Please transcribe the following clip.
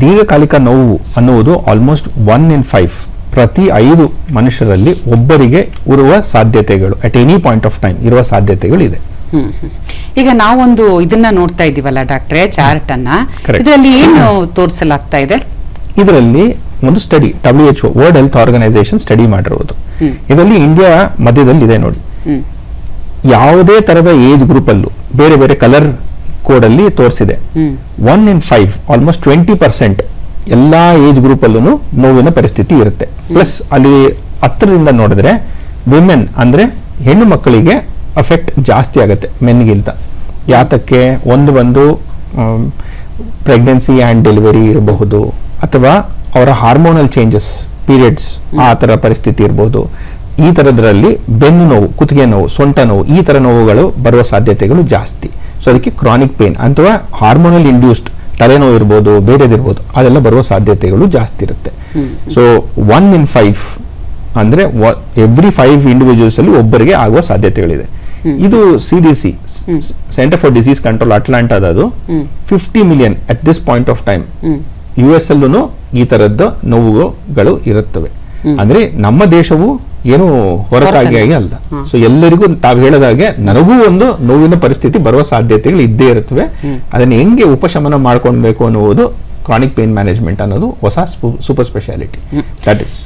ದೀರ್ಘಕಾಲಿಕ ನೋವು ಅನ್ನುವುದು ಆಲ್ಮೋಸ್ಟ್ ಒನ್ ಇನ್ ಫೈವ್ ಪ್ರತಿ ಐದು ಮನುಷ್ಯರಲ್ಲಿ ಒಬ್ಬರಿಗೆ ಇರುವ ಸಾಧ್ಯತೆಗಳು. At any point of time ಇರುವ ಸಾಧ್ಯತೆಗಳು ಇದೆ. ಈಗ ನಾವೊಂದು ಇದನ್ನ ನೋಡ್ತಾ ಇದೀವಲ್ಲ ಡಾಕ್ಟ್ರೆ ಚಾರ್ಟ್ ಅನ್ನ. ಇದರಲ್ಲಿ ಏನು ತೋರಿಸಲಾಗ್ತಾ ಇದೆ? ಇದರಲ್ಲಿ ಒಂದು study W H world health organisation study ಮಾಡಿರುವುದು ಇದರಲ್ಲಿ ಇಂಡಿಯಾ ಮಧ್ಯದಲ್ಲಿ ಇದೆ ನೋಡಿ ಯಾವುದೇ ತರದ ಏಜ್ ಗ್ರೂಪ್ ಅಲ್ಲೂ ಬೇರೆ ಬೇರೆ ಕಲರ್ ಕೋಡ್ ಅಲ್ಲಿ ತೋರಿಸಿದೆ. One in five almost twenty percent ಎಲ್ಲಾ ಏಜ್ ಗ್ರೂಪ್ ಅಲ್ಲೂ ನೋವಿನ ಪರಿಸ್ಥಿತಿ ಇರುತ್ತೆ. ಪ್ಲಸ್ ಅಲ್ಲಿ ಹತ್ತಿರದಿಂದ ನೋಡಿದ್ರೆ ವಿಮೆನ್ ಅಂದ್ರೆ ಹೆಣ್ಣು ಮಕ್ಕಳಿಗೆ ಅಫೆಕ್ಟ್ ಜಾಸ್ತಿ ಆಗುತ್ತೆ ಮೆನ್ಗಿಂತ ಯಾತಕ್ಕೆ ಒಂದು ಒಂದು ಪ್ರೆಗ್ನೆನ್ಸಿ ಆ್ಯಂಡ್ ಡೆಲಿವರಿ ಇರಬಹುದು ಅಥವಾ ಅವರ ಹಾರ್ಮೋನಲ್ ಚೇಂಜಸ್ ಪೀರಿಯಡ್ಸ್ ಆ ಥರ ಪರಿಸ್ಥಿತಿ ಇರಬಹುದು ಈ ಥರದ್ರಲ್ಲಿ ಬೆನ್ನು ನೋವು ಕುತ್ತಿಗೆ ನೋವು ಸೊಂಟ ನೋವು ಈ ಥರ ನೋವುಗಳು ಬರುವ ಸಾಧ್ಯತೆಗಳು ಜಾಸ್ತಿ. ಸೊ ಅದಕ್ಕೆ ಕ್ರಾನಿಕ್ ಪೇನ್ ಅಥವಾ ಹಾರ್ಮೋನಲ್ ಇಂಡ್ಯೂಸ್ಡ್ ತಲೆನೋವು ಇರ್ಬೋದು ಬೇರೆದಿರ್ಬೋದು ಅದೆಲ್ಲ ಬರುವ ಸಾಧ್ಯತೆಗಳು ಜಾಸ್ತಿ ಇರುತ್ತೆ. ಸೊ ಒನ್ ಇನ್ ಫೈವ್ ಅಂದ್ರೆ ಎವ್ರಿ ಫೈವ್ ಇಂಡಿವಿಜುವಲ್ಸ್ ಅಲ್ಲಿ ಒಬ್ಬರಿಗೆ ಆಗುವ ಸಾಧ್ಯತೆಗಳಿದೆ. ಇದು C D C centre for disease control ಅಟ್ಲಾಂಟಾದದು fifty million at this point of time U S ಅಲ್ಲೂ ಈ ತರದ್ದು ನೋವುಗಳು ಇರುತ್ತವೆ. ಅಂದ್ರೆ ನಮ್ಮ ದೇಶವು ಏನು ಹೊರತಾಗಿ ಆಗಿ ಅಲ್ಲ. ಸೊ ಎಲ್ಲರಿಗೂ ತಾವು ಹೇಳದಾಗೆ ನನಗೂ ಒಂದು ನೋವಿನ ಪರಿಸ್ಥಿತಿ ಬರುವ ಸಾಧ್ಯತೆಗಳು ಇದ್ದೇ ಇರುತ್ತವೆ. ಅದನ್ನ ಹೆಂಗೆ ಉಪಶಮನ ಮಾಡ್ಕೊಳ್ಬೇಕು ಅನ್ನುವುದು ಕ್ರಾನಿಕ್ ಪೇನ್ ಮ್ಯಾನೇಜ್ಮೆಂಟ್ ಅನ್ನೋದು ಹೊಸ ಸೂಪರ್ ಸ್ಪೆಷಾಲಿಟಿ ದಟ್ ಇಸ್